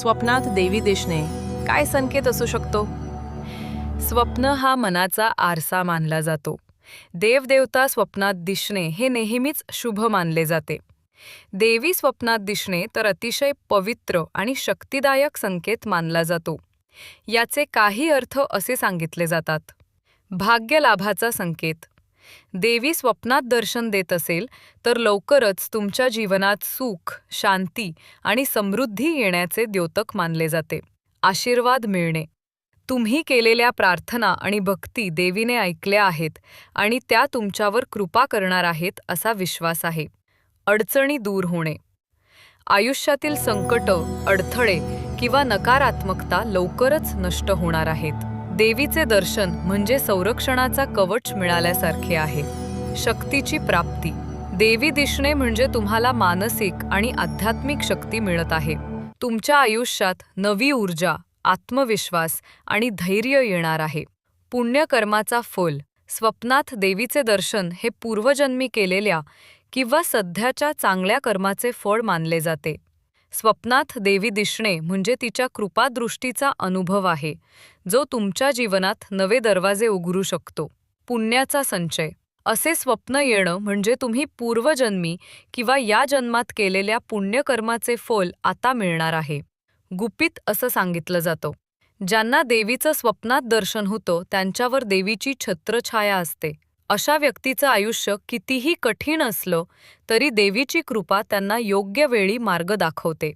स्वप्नात देवी दिसणे. काय संकेत असू शकतो? स्वप्न हा मनाचा आरसा मानला जातो. देवदेवता स्वप्नात दिसणे हे नेहमीच शुभ मानले जाते. देवी स्वप्नात दिसणे तर अतिशय पवित्र आणि शक्तिदायक संकेत मानला जातो. याचे काही अर्थ असे सांगितले जातात. भाग्यलाभाचा संकेत. देवी स्वप्नात दर्शन देत असेल तर लवकरच तुमच्या जीवनात सुख शांती आणि समृद्धी येण्याचे द्योतक मानले जाते. आशीर्वाद मिळणे. तुम्ही केलेल्या प्रार्थना आणि भक्ती देवीने ऐकल्या आहेत आणि त्या तुमच्यावर कृपा करणार आहेत असा विश्वास आहे. अडचणी दूर होणे. आयुष्यातील संकट अडथळे किंवा नकारात्मकता लवकरच नष्ट होणार आहेत. देवीचे दर्शन म्हणजे संरक्षणाचा कवच मिळाल्यासारखे आहे. शक्तीची प्राप्ती. देवी दिसणे म्हणजे तुम्हाला मानसिक आणि आध्यात्मिक शक्ती मिळत आहे. तुमच्या आयुष्यात नवी ऊर्जा आत्मविश्वास आणि धैर्य येणार आहे. पुण्यकर्माचा फल. स्वप्नात देवीचे दर्शन हे पूर्वजन्मी केलेल्या किंवा सध्याच्या चांगल्या कर्माचे फळ मानले जाते. स्वप्नात देवी दिसणे म्हणजे तिच्या कृपादृष्टीचा अनुभव आहे जो तुमच्या जीवनात नवे दरवाजे उघडू शकतो. पुण्याचा संचय. असे स्वप्न येणं म्हणजे तुम्ही पूर्वजन्मी किंवा या जन्मात केलेल्या पुण्यकर्माचे फल आता मिळणार आहे. गुपित असं सांगितलं जातं. ज्यांना देवीचं स्वप्नात दर्शन होतं त्यांच्यावर देवीची छत्रछाया असते. अशा व्यक्तीचं आयुष्य कितीही कठीण असलं तरी देवीची कृपा त्यांना योग्य वेळी मार्ग दाखवते.